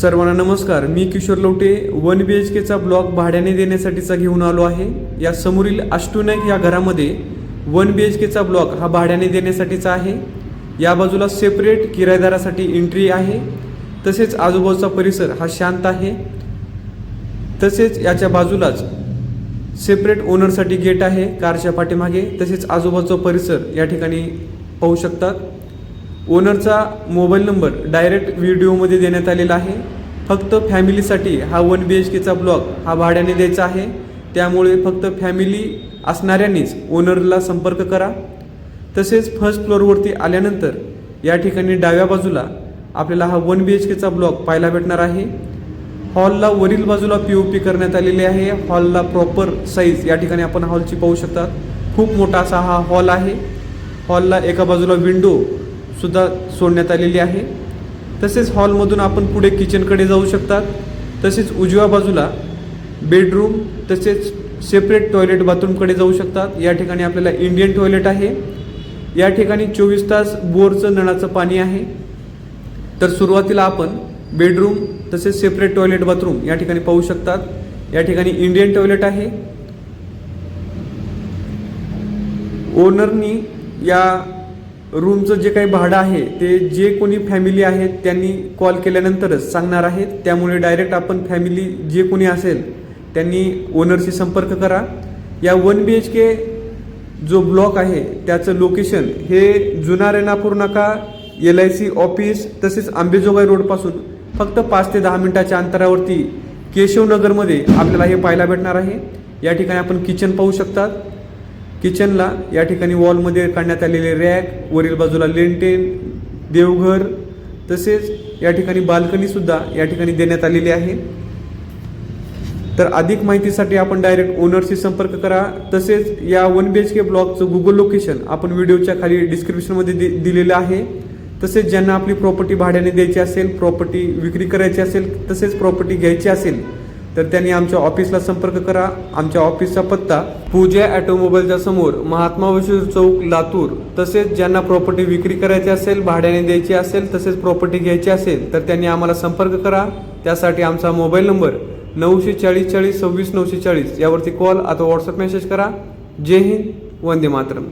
सर्वांना नमस्कार. मी Kishore Lavate one B H केचा block भाड्याने देण्यासाठीचा घेऊन आलो आहे. या समोरील अष्टुनायक या घरामध्ये वन बी एच केचा ब्लॉक हा भाड्याने देण्यासाठीचा आहे. या बाजूला सेपरेट किरायदारासाठी एंट्री आहे. तसेच आजूबाजूचा परिसर हा शांत आहे. तसेच याच्या बाजूलाच सेपरेट ओनरसाठी गेट आहे. कारच्या पाठीमागे तसेच आजूबाजूचा परिसर या ठिकाणी पाहू शकतात. ओनरचा मोबाईल नंबर डायरेक्ट व्हिडिओमध्ये देण्यात आलेला आहे. फक्त फॅमिलीसाठी हा वन बी एच केचा ब्लॉक हा भाड्याने द्यायचा आहे. त्यामुळे फक्त फॅमिली असणाऱ्यांनीच ओनरला संपर्क करा. तसेच फर्स्ट फ्लोअरवरती आल्यानंतर या ठिकाणी डाव्या बाजूला आपल्याला हा वन बी एच केचा ब्लॉक पाहायला भेटणार आहे. हॉलला वरील बाजूला पी ओ पी करण्यात आलेली आहे. हॉलला प्रॉपर साईज या ठिकाणी आपण हॉलची पाहू शकता. खूप मोठा असा हा हॉल आहे. हॉलला एका बाजूला विंडो सुद्धा सोडण्यात आलेली आहे. तसेच हॉलमधून आपण पुढे किचनकडे जाऊ शकतात. तसेच उजव्या बाजूला बेडरूम तसेच सेपरेट टॉयलेट बाथरूमकडे जाऊ शकतात. या ठिकाणी आपल्याला इंडियन टॉयलेट आहे. या ठिकाणी चोवीस तास बोरचं नळाचं पाणी आहे. तर सुरुवातीला आपण बेडरूम तसेच सेपरेट टॉयलेट बाथरूम या ठिकाणी पाहू शकतात. या ठिकाणी इंडियन टॉयलेट आहे. ओनरनी या रूमचं जे काही भाडं आहे ते जे कोणी फॅमिली आहेत त्यांनी कॉल केल्यानंतरच सांगणार आहेत त्यामुळे डायरेक्ट आपण फॅमिली जे कोणी असेल त्यांनी ओनरशी संपर्क करा. या वन बी एच के जो ब्लॉक आहे त्याचं लोकेशन हे जुना रेणापूर नाका एल आय सी ऑफिस तसेच आंबेजोगाई रोडपासून फक्त पाच ते दहा मिनिटाच्या अंतरावरती केशवनगरमध्ये आपल्याला हे पाहायला भेटणार आहे. या ठिकाणी आपण किचन पाहू शकतात. किचनला या ठिकाणी वॉलमध्ये काढण्यात आलेले रॅक वरील बाजूला लेंटेन देवघर तसेच या ठिकाणी बाल्कनीसुद्धा या ठिकाणी देण्यात आलेली आहे. तर अधिक माहितीसाठी आपण डायरेक्ट ओनरशी संपर्क करा. तसेच या वन बी एच के ब्लॉकचं गुगल लोकेशन आपण व्हिडिओच्या खाली डिस्क्रिप्शनमध्ये दि दिलेलं आहे. तसेच ज्यांना आपली प्रॉपर्टी भाड्याने द्यायची असेल प्रॉपर्टी विक्री करायची असेल तसेच प्रॉपर्टी घ्यायची असेल तर त्यांनी आमच्या ऑफिसला संपर्क करा. आमच्या ऑफिसचा पत्ता पूजा ॲटोमोबाईलच्या समोर महात्मा बशीर चौक लातूर. तसेच ज्यांना प्रॉपर्टी विक्री करायची असेल भाड्याने द्यायची असेल तसेच प्रॉपर्टी घ्यायची असेल तर त्यांनी आम्हाला संपर्क करा. त्यासाठी आमचा मोबाईल नंबर नऊशे चाळीस चाळीस सव्वीस नऊशे चाळीस यावरती कॉल अथवा व्हॉट्सअप मेसेज करा. जय हिंद वंदे मातरम.